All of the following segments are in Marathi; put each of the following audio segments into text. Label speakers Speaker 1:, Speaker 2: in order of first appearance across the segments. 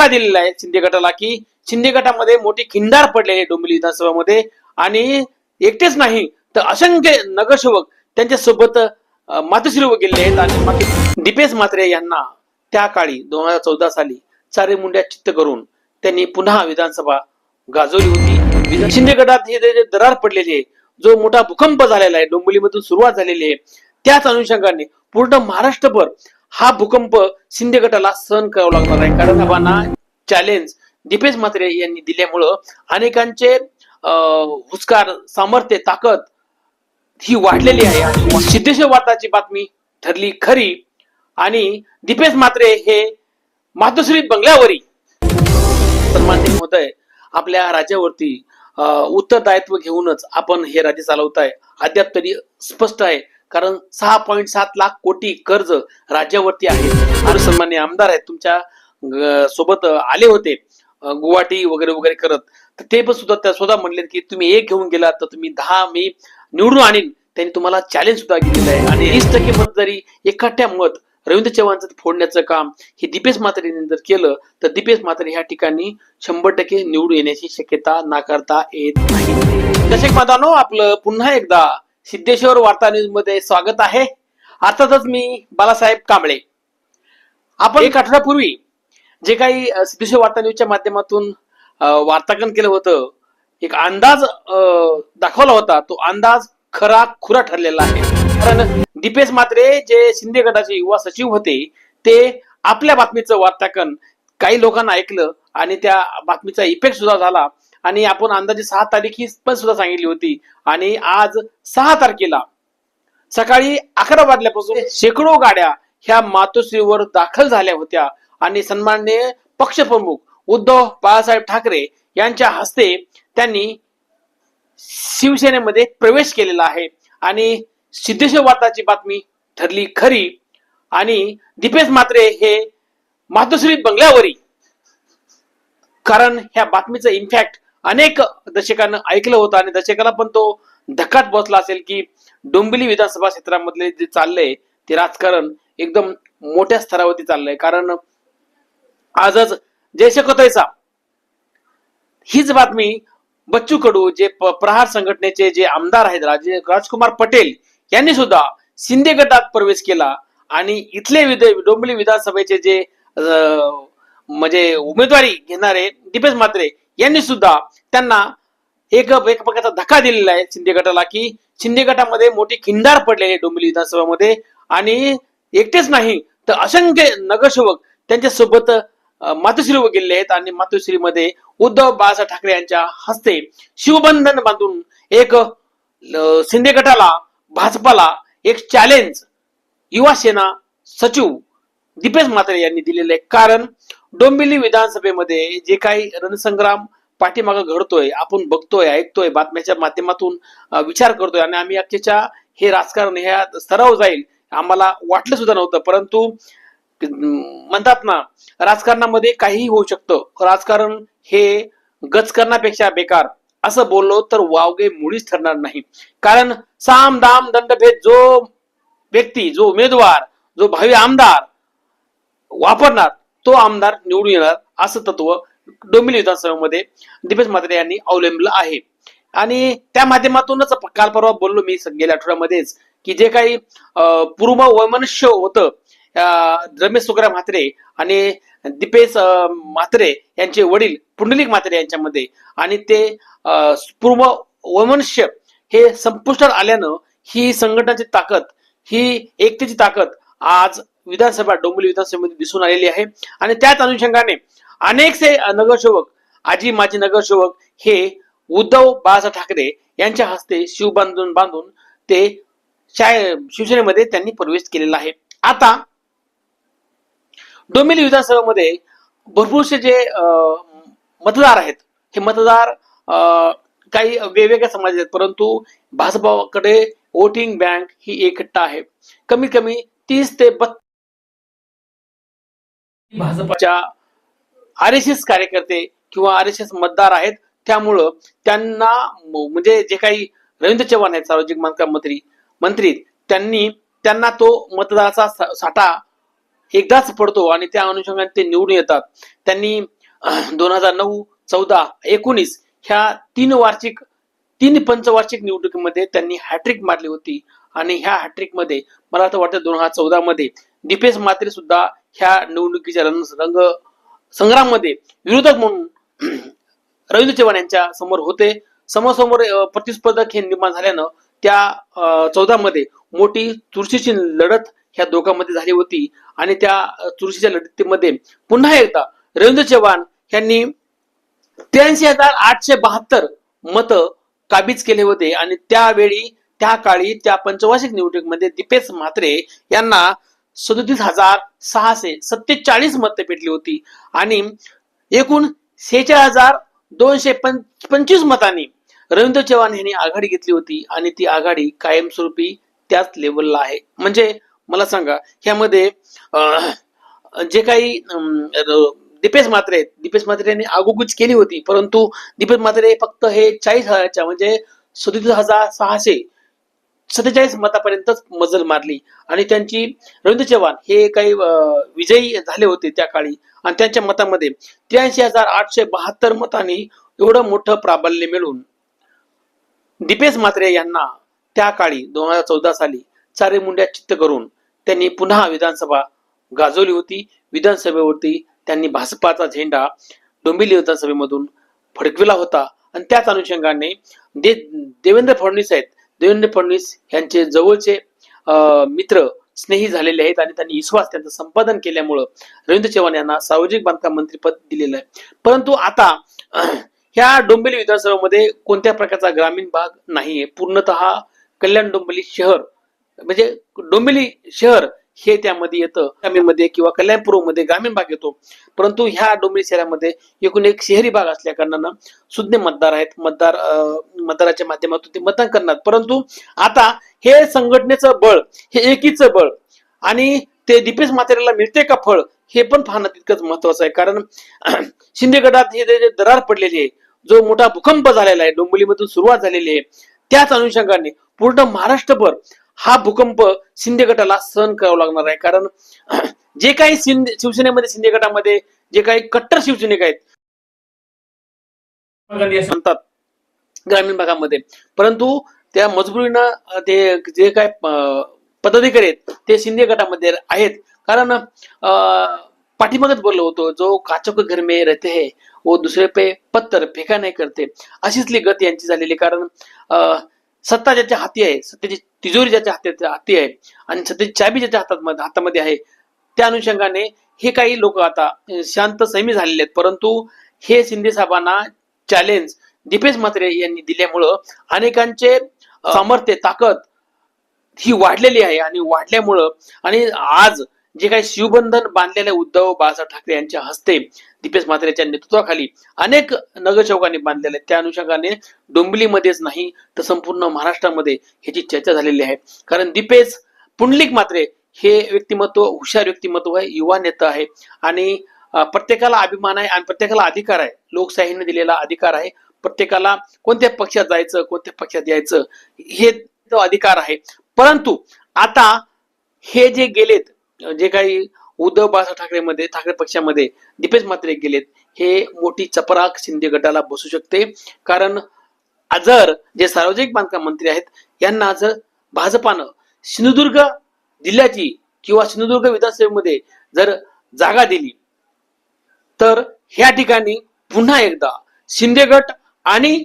Speaker 1: धक्का दिलेला आहे शिंदे गटाला की शिंदे गटामध्ये मोठी खिंडार पडलेली आहे डोंबिवली विधानसभामध्ये. आणि एकटेच नाही तर असंख्य नगरसेवक त्यांच्यासोबत मातोश्री गेले आहेत आणि दीपेश म्हात्रे यांना त्या काळी दोन हजार चौदा साली चारे मुंड्या चित्त करून त्यांनी पुन्हा विधानसभा गाजवली होती. शिंदे गटात हे दरार पडलेली आहे जो मोठा भूकंप झालेला आहे डोंबिवलीमधून सुरुवात झालेली आहे त्याच अनुषंगाने पूर्ण महाराष्ट्रभर हा भूकंप शिंदे गटाला सहन करावा लागणार आहे. कारण चॅलेंज दीपेश म्हात्रे यांनी दिल्यामुळं अनेकांचे हुस्कार सामर्थ्य ताकद ही वाढलेली आहे. आणि सिद्धेश्वर वार्ताची बातमी ठरली खरी. आणि दीपेश म्हात्रे हे मातोश्री बंगल्यावरी. सन्मानित होत आहे आपल्या राज्यावरती अं, उत्तरदायित्व घेऊनच आपण हे राज्य चालवत आहे अद्याप तरी स्पष्ट आहे. कारण सहा पॉईंट सात लाख कोटी कर्ज राज्यावरती आहे. आणि सन्मान्य आमदार आहेत तुमच्या सोबत आले होते गुवाहाटी वगैरे वगैरे करत. तर ते पण सुद्धा त्या स्वतः म्हणले की तुम्ही एक घेऊन गेलात तर तुम्ही दहा मी निवडून आणीन. त्यांनी तुम्हाला चॅलेंज सुद्धा केलेलं आहे. आणि वीस टक्के मत जरी एकाट्या मत रवींद्र चव्हाणचं फोडण्याचं काम हे दीपेश म्हात्रेने जर केलं तर दीपेश म्हात्रे ह्या ठिकाणी शंभर टक्के निवडून येण्याची शक्यता नाकारता येत नाही. दर्शक मातानो आपलं पुन्हा एकदा सिद्धेश्वर वार्ता न्यूजमध्ये स्वागत आहे. अर्थातच मी बालासाहेब कांबळे. आपण एक आठवड्यापूर्वी जे काही सिद्धेश्वर वार्ता न्यूजच्या माध्यमातून वार्तांकन केलं होतं एक अंदाज दाखवला होता तो अंदाज खरा खुरा ठरलेला आहे. कारण दीपेश मात्रे जे शिंदे गटाचे युवा सचिव होते ते आपल्या बातमीचं वार्तांकन काही लोकांना ऐकलं आणि त्या बातमीचा इफेक्ट सुद्धा झाला. आणि आपण अंदाजे सहा तारीख ही पण सुद्धा सांगितली होती. आणि आज सहा तारखेला सकाळी अकरा वाजल्यापासून शेकडो गाड्या ह्या मातोश्रीवर दाखल झाल्या होत्या. आणि सन्माननीय पक्षप्रमुख उद्धव बाळासाहेब ठाकरे यांच्या हस्ते त्यांनी शिवसेनेमध्ये प्रवेश केलेला आहे. आणि सिद्धेश्वर वार्ताची बातमी ठरली खरी. आणि दीपेश म्हात्रे हे मातोश्री बंगल्यावरी. कारण ह्या बातमीचं इम्पॅक्ट अनेक दशकांना ऐकलं होतं आणि दशकाला पण तो धक्कात बसला असेल की डोंबिवली विधानसभा क्षेत्रामधले जे चाललंय ते राजकारण एकदम मोठ्या स्तरावरती चाललंय. कारण आजच जयशकतयचा हीच बातमी बच्चू कडू जे प्रहार संघटनेचे जे आमदार आहेत राजे राजकुमार पटेल यांनी सुद्धा शिंदे गटात प्रवेश केला आणि इथले विध डोंबिवली विधानसभेचे जे म्हणजे उमेदवारी घेणारे दीपेश म्हात्रे यांनी सुद्धा त्यांना एक एक प्रकारचा धक्का दिलेला आहे शिंदे गटाला की शिंदे गटामध्ये मोठी खिंडार पडलेली आहे डोंबिवली विधानसभामध्ये आणि एकटेच नाही. तर असंख्य नगरसेवक त्यांच्यासोबत मातोश्री गेलेले आहेत आणि मातोश्रीमध्ये उद्धव बाळासाहेब ठाकरे यांच्या हस्ते शिवबंधन बांधून एक शिंदे गटाला भाजपाला एक चॅलेंज युवा सेना सचिव दीपेश म्हात्रे यांनी दिलेलं आहे. कारण डोंबिवली विधानसभेमध्ये जे काही रणसंग्राम पाठीमागं घडतोय आपण बघतोय ऐकतोय बातम्याच्या माध्यमातून विचार करतोय आणि आम्ही अक्षरशः हे राजकारण ह्या स्तरावर जाईल आम्हाला वाटलं सुद्धा नव्हतं. परंतु म्हणतात ना राजकारणामध्ये काहीही होऊ शकतं. राजकारण हे गजकरणापेक्षा बेकार. असं बोललो तर वावगे मुळीच ठरणार नाही. कारण साम दाम दंडभेद जो व्यक्ती जो उमेदवार जो भावी आमदार वापरणार तो आमदार निवडून येणार असं तत्व डोंबिवली विधानसभेमध्ये दीपेश म्हात्रे यांनी अवलंबलं आहे. आणि त्या माध्यमातूनच काल परवा बोललो मी गेल्या आठवड्यामध्येच की जे काही अं, पूर्व वैमनुष्य होतं रमेश सुग्राम म्हात्रे आणि दीपेश म्हात्रे यांचे वडील पुंडलिक म्हात्रे यांच्यामध्ये. आणि ते पूर्व वैमनस्य हे संपुष्टात आल्यानं ही संघटनाची ताकद ही एकतेची ताकद आज विधानसभा डोंबिवली विधानसभेमध्ये दिसून आलेली आहे. आणि त्याच अनुषंगाने अनेकसे नगरसेवक आजी माजी नगरसेवक हे उद्धव बाळासाहेब ठाकरे यांच्या हस्ते शिव बांधून बांधून ते शाळे शिवसेनेमध्ये त्यांनी प्रवेश केलेला आहे. आता डोंबिवली विधानसभेमध्ये भरपूरसे जे मतदार आहेत हे मतदार अं, काही वेगवेगळ्या समाज आहेत परंतु भाजपाकडे वोटिंग बँक ही एकट्टा आहे. कमीत कमी तीस ते बत्तीस भाजपच्या आर एस एस कार्यकर्ते किंवा आर एस एस मतदार आहेत त्यामुळं त्यांना म्हणजे जे काही रवींद्र चव्हाण आहेत सार्वजनिक बांधकाम मंत्री मंत्री त्यांनी त्यांना तो मतदाराचा साठा एकदाच पडतो आणि त्या अनुषंगाने ते निवडून येतात. त्यांनी दोन हजार नऊ चौदा एकोणीस ह्या तीन वार्षिक तीन पंचवार्षिक निवडणुकीमध्ये त्यांनी हॅट्रिक मारली होती. आणि ह्या हॅट्रिकमध्ये मला तर वाटतं दोन हजार चौदा मध्ये दीपेश मात्रे सुद्धा ह्या निवडणुकीच्या रंग रंग संग्राममध्ये विरोधक म्हणून रवींद्र चव्हाण यांच्या समोर होते. समोर प्रतिस्पर्धक हे निर्माण झाल्यानं त्या चौदा मध्ये मोठी चुरशीची लढत ह्या दोघांमध्ये झाली होती. आणि त्या चुरशीच्या लढतीमध्ये पुन्हा एकदा रवींद्र चव्हाण यांनी त्र्याऐंशी हजार आठशे बहात्तर मत काबीज केले होते. आणि त्यावेळी त्या काळी त्या पंचवार्षिक निवडणुकीमध्ये दीपेश म्हात्रे यांना सदोतीस हजार सहाशे सत्तेचाळीस मतं पेटली होती. आणि एकूण सेहेचाळीस हजार दोनशे पंचवीस मतांनी रवींद्र चव्हाण यांनी आघाडी घेतली होती. आणि ती आघाडी कायमस्वरूपी त्याच लेवलला आहे. म्हणजे मला सांगा ह्यामध्ये अं, जे काही अं, दीपेश मात्रे आहेत दीपेश मात्रे यांनी आगोगूच केली होती परंतु दीपेश मात्रे फक्त हे चाळीस हजारच्या म्हणजे सदतीस हजार सहाशे सत्तेचाळीस मतापर्यंतच मजल मारली. आणि त्यांची रवींद्र चव्हाण हे काही अं, विजयी झाले होते त्या काळी. आणि त्यांच्या मतामध्ये त्र्याऐंशी हजार आठशे बहात्तर मतांनी एवढं मोठं प्राबल्य मिळून दीपेश म्हात्रे यांना त्या काळी दोन हजार चौदा साली चारे मुंड्या चित्त करून त्यांनी पुन्हा विधानसभा गाजवली होती. विधानसभेवरती त्यांनी भाजपाचा झेंडा डोंबिवली विधानसभेमधून फडकविला होता. आणि त्याच अनुषंगाने दे देवेंद्र फडणवीस आहेत. देवेंद्र फडणवीस यांचे जवळचे मित्र स्नेही झालेले आहेत आणि त्यांनी विश्वास त्यांचं संपादन केल्यामुळं रवींद्र चव्हाण यांना सार्वजनिक बांधकाम मंत्रीपद दिलेलं आहे. परंतु आता ह्या डोंबिवली विधानसभेमध्ये कोणत्या प्रकारचा ग्रामीण भाग नाहीये. पूर्णतः कल्याण डोंबिवली शहर म्हणजे डोंबिवली शहर हे त्यामध्ये येतं. ग्रामीणमध्ये किंवा कल्याणपूर्वमध्ये ग्रामीण भाग येतो. परंतु ह्या डोंबिवली शहरामध्ये एकूण एक शहरी भाग असल्या कारणानं सुज्ञ मतदार आहेत. मतदार मतदाराच्या माध्यमातून ते मतदान करणार. परंतु आता हे संघटनेचं बळ हे एकीचं बळ आणि ते दीपेश म्हात्रेला मिळते का फळ हे पण पाहणं तितकंच महत्वाचं आहे. कारण शिंदे गटात हे जे जे दरार पडलेली आहे जो मोठा भूकंप झालेला आहे डोंबिवलीमधून सुरुवात झालेली आहे त्याच अनुषंगाने पूर्ण महाराष्ट्रभर हा भूकंप शिंदे गटाला सहन करावा लागणार आहे. कारण जे काही शिंदे शिवसेनेमध्ये शिंदे गटामध्ये जे काही कट्टर शिवसैनिक आहेत म्हणतात ग्रामीण भागामध्ये. परंतु त्या मजबुरीनं ते जे काय पदाधिकारी आहेत ते शिंदे गटामध्ये आहेत. कारण अं, पाठीमागच बोललो होतो जो काचोक घर में रहते है वो दुसरे पे पत्थर फेका नाही करते. अशीच गत यांची झालेली कारण अं, सत्ता ज्याच्या हाती आहे सत्तेची तिजोरी ज्याच्या हाती हाती आहे आणि सत्तेची चाबी ज्याच्या हातात हातामध्ये आहे त्या अनुषंगाने हे काही लोक आता शांत सैमी झालेले आहेत. परंतु हे शिंदे साहेबांना चॅलेंज दीपेश म्हात्रे यांनी दिल्यामुळं अनेकांचे सामर्थ्य ताकद ही वाढलेली आहे आणि वाढल्यामुळं आणि आज जे काही शिवबंधन बांधलेले उद्धव बाळासाहेब ठाकरे यांच्या हस्ते दीपेश म्हात्रेच्या नेतृत्वाखाली अनेक नगरसेवकांनी बांधलेले आहेत. त्या अनुषंगाने डोंबिवलीमध्येच नाही तर संपूर्ण महाराष्ट्रामध्ये ह्याची चर्चा झालेली आहे. कारण दीपेश पुंडलिक मात्रे हे व्यक्तिमत्व हुशार व्यक्तिमत्व आहे युवा नेता आहे. आणि प्रत्येकाला अभिमान आहे आणि प्रत्येकाला अधिकार आहे. लोकशाहीने दिलेला अधिकार आहे. प्रत्येकाला कोणत्या पक्षात जायचं कोणत्या पक्षात यायचं हे तो अधिकार आहे. परंतु आता हे जे गेलेत जे काही उद्धव बाळासाहेब ठाकरेमध्ये ठाकरे पक्षामध्ये दीपेश म्हात्रे गेलेत हे मोठी चपराक शिंदे गटाला बसू शकते. कारण जर जे सार्वजनिक बांधकाम मंत्री आहेत यांना जर भाजपानं सिंधुदुर्ग जिल्ह्याची किंवा सिंधुदुर्ग विधानसभेमध्ये जर जागा दिली तर ह्या ठिकाणी पुन्हा एकदा शिंदे गट आणि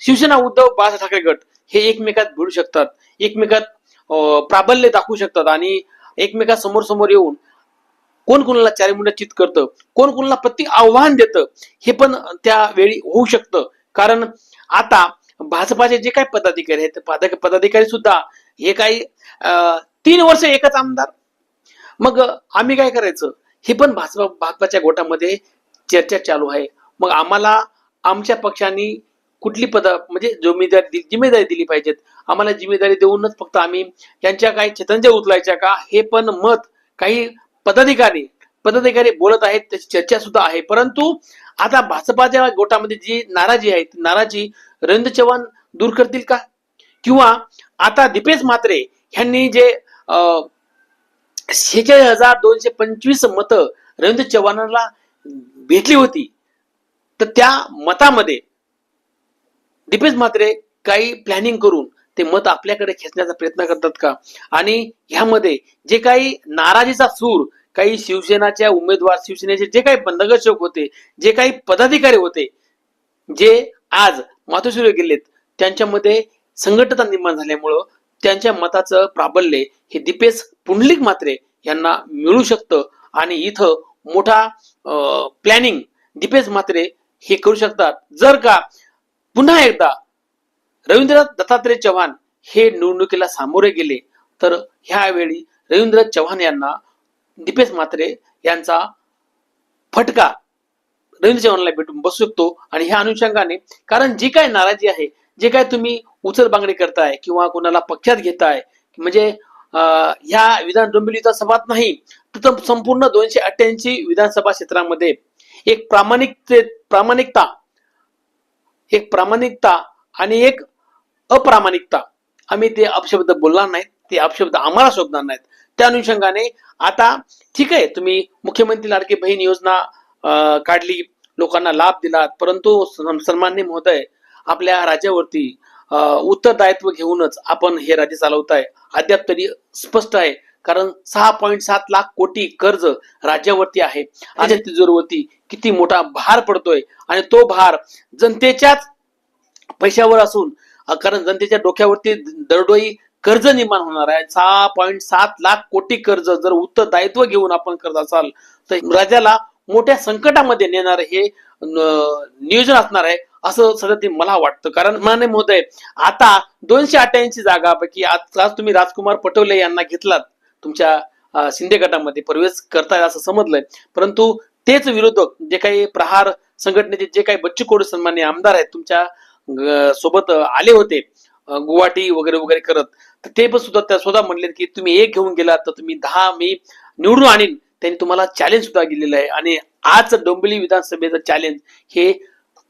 Speaker 1: शिवसेना उद्धव बाळासाहेब ठाकरे गट हे एकमेकात भिडू शकतात एकमेकात अं, प्राबल्य दाखवू शकतात आणि एकमेका समोर समोर येऊन कोण कोणाला चारी चित करतं कोण कोणाला प्रति आव्हान देतं हे पण त्यावेळी होऊ शकतं. कारण आता भाजपाचे जे काही पदाधिकारी आहेत पदा- पदाधिकारी सुद्धा हे काही अं, तीन वर्ष एकच आमदार. मग आम्ही काय करायचं? हे पण भाजपा भाजपाच्या गोटामध्ये चर्चा चालू आहे. मग आम्हाला आमच्या पक्षांनी कुठली पद म्हणजे जिम्मेदारी दिली जिम्मेदारी दिली पाहिजेत. आम्हाला जिम्मेदारी देऊनच फक्त आम्ही यांच्या काही छतंज्या उचलायच्या का? हे पण मत काही पदाधिकारी पदाधिकारी बोलत आहेत त्याची चर्चा सुद्धा आहे. परंतु आता भाजपाच्या गोटामध्ये जी नाराजी आहे नाराजी रवींद्र चव्हाण दूर करतील का? किंवा आता दीपेश म्हात्रे ह्यांनी जे शेहेचाळीस हजार दोनशे पंचवीस मतं रवींद्र चव्हाणांना भेटली होती तर त्या मतामध्ये दीपेश म्हात्रे काही प्लॅनिंग करून ते मत आपल्याकडे खेचण्याचा प्रयत्न करतात का? आणि ह्यामध्ये जे काही नाराजीचा सूर काही शिवसेनाच्या उमेदवार शिवसेनेचे जे काही नगरसेवक होते जे काही पदाधिकारी होते जे आज मातोश्रीवर गेलेत त्यांच्यामध्ये संघटता निर्माण झाल्यामुळं त्यांच्या मताचं प्राबल्य हे दीपेश पुंडलिक मात्रे यांना मिळू शकतं आणि इथं मोठा प्लॅनिंग दीपेश मात्रे हे करू शकतात. जर का पुन्हा एकदा रवींद्रनाथ दत्तात्रय चव्हाण हे निवडणुकीला सामोरे गेले. तर ह्यावेळी रवींद्र चव्हाण यांना दीपेश म्हात्रे यांचा फटका रवींद्र चव्हाणला भेटून बसू शकतो. आणि ह्या अनुषंगाने कारण जी काय नाराजी आहे जे काय तुम्ही उचलबांगडी करताय किंवा कोणाला पक्षात घेताय म्हणजे अं, ह्या विधान डोंबिवलीचा सभात नाही तर संपूर्ण दोनशे अठ्ठ्याऐंशी विधानसभा क्षेत्रामध्ये एक प्रामाणिक प्रामाणिकता एक प्रामाणिकता आणि एक अप्रामाणिकता. आम्ही ते अपशब्द बोलणार नाहीत ते अपशब्द आम्हाला शोधणार नाहीत. त्या अनुषंगाने आता ठीक आहे तुम्ही मुख्यमंत्री लाडकी बहीण योजना अं, काढली लोकांना लाभ दिलात परंतु सन्मान्य महोदय आपल्या राज्यावरती अं, उत्तरदायित्व घेऊनच आपण हे राज्य चालवत आहे अद्याप तरी स्पष्ट आहे कारण सहा पॉईंट सात लाख कोटी कर्ज राज्यावरती आहे. आणि तिजोरीवरती किती मोठा भार पडतोय. आणि तो भार जनतेच्याच पैशावर असून कारण जनतेच्या डोक्यावरती दरडोई कर्ज निर्माण होणार आहे. सहा पॉईंट सात लाख कोटी कर्ज जर उत्तरदायित्व घेऊन आपण करत असाल तर राज्याला मोठ्या संकटामध्ये नेणार हे नियोजन असणार आहे असं सध्या ते मला वाटतं. कारण माने महोदय आता दोनशे अठ्ठ्याऐंशी जागापैकी आज आज तुम्ही राजकुमार पटोले यांना घेतलात. तुमच्या शिंदे गटामध्ये प्रवेश करताय असं समजलंय. परंतु तेच विरोधक जे काही प्रहार संघटनेचे जे काही बच्चू कडू सन्मान्य आमदार आहेत तुमच्यासोबत आले होते गुवाहाटी वगैरे वगैरे करत तर ते पण सुद्धा त्या स्वतः म्हणले की तुम्ही एक घेऊन गेलात तर तुम्ही दहा मी निवडून आणीन. त्यांनी तुम्हाला चॅलेंज सुद्धा दिलेलं आहे. आणि आज डोंबिवली विधानसभेचं चॅलेंज हे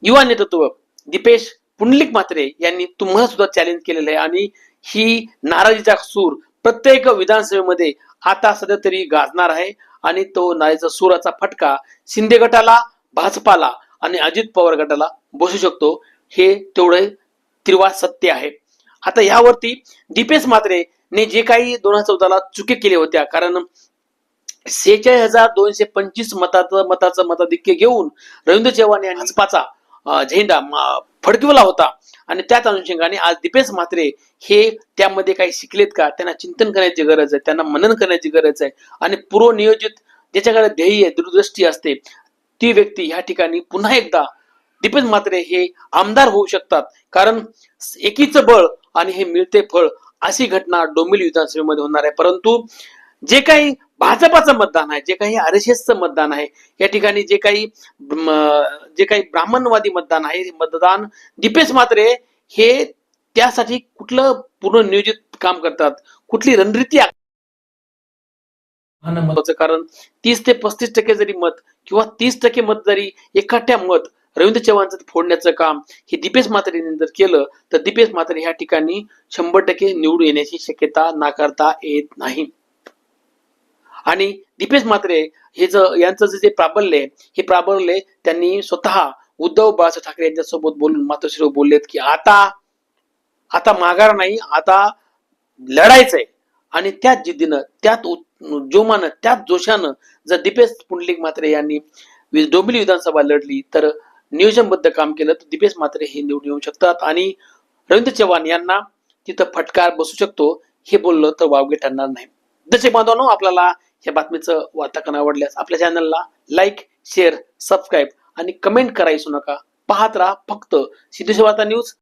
Speaker 1: युवा नेतृत्व दीपेश पुंडलिक म्हात्रे यांनी तुम्हाला सुद्धा चॅलेंज केलेलं आहे. आणि ही नाराजीचा सूर प्रत्येक विधानसभेमध्ये आता सध्या तरी गाजणार आहे आणि तो नाळेचा सुराचा फटका शिंदे गटाला भाजपाला आणि अजित पवार गटाला बसू शकतो हे तेवढे त्रिवार सत्य आहे. आता यावरती दीपेश मात्रे ने जे काही दोन हजार चौदाला चुकी केल्या होत्या कारण सेहेचाळीस हजार दोनशे पंचवीस मताचं मताचं मताधिक्य घेऊन रवींद्र चव्हाण यांनी भाजपाचा झेंडा मा- फडकवला होता. आणि त्याच अनुषंगाने आज दीपेश म्हात्रे हे त्यामध्ये काही शिकलेत का? त्यांना चिंतन करण्याची गरज आहे त्यांना मनन करण्याची गरज आहे. आणि पूर्वनियोजित ज्याच्याकडे ध्येय दूरदृष्टी असते ती व्यक्ती ह्या ठिकाणी पुन्हा एकदा दीपेश म्हात्रे हे आमदार होऊ शकतात. कारण एकीचं बळ आणि हे मिळते फळ अशी घटना डोंबिवली विधानसभेमध्ये होणार आहे. परंतु जे काही भाजपाचं मतदान आहे जे काही आर एस एसचं मतदान आहे या ठिकाणी जे काही जे काही ब्राह्मणवादी मतदान आहे हे मतदान दीपेश म्हात्रे हे त्यासाठी कुठलं पूर्ण नियोजित काम करतात कुठली रणनीती महत्वाचं कारण तीस ते पस्तीस टक्के जरी मत किंवा तीस टक्के मत जरी एकाट्या मत रवींद्र चव्हाणचं फोडण्याचं काम हे दीपेश म्हात्रेने जर केलं तर दीपेश म्हात्रे ह्या ठिकाणी शंभर टक्के निवडून येण्याची शक्यता नाकारता येत नाही. आणि दीपेश म्हात्रे हे ज यांचं जे प्राबल्य हे प्राबल्य त्यांनी स्वतः उद्धव बाळासाहेब ठाकरे यांच्यासोबत बोलून मातोश्री बोललेत की आता आता माघार नाही आता लढायचंय. आणि त्याच जिद्दीनं त्यात जोमानं त्याच जोशानं जर दीपेश पुंडलिक म्हात्रे यांनी डोंबिली डोंबिवली विधानसभा लढली तर नियोजनबद्ध काम केलं तर दीपेश म्हात्रे हे निवडून येऊ शकतात. आणि रवींद्र चव्हाण यांना तिथं फटकार बसू शकतो हे बोललं तर वावगे ठरणार नाही. जसे बांधवांनो आपल्याला या बातमीचं वाताकण आवडल्यास आपल्या चॅनलला लाईक शेअर सबस्क्राईब आणि कमेंट करायचो नका. पाहत राहा फक्त सिद्धेश्वर वार्ता न्यूज.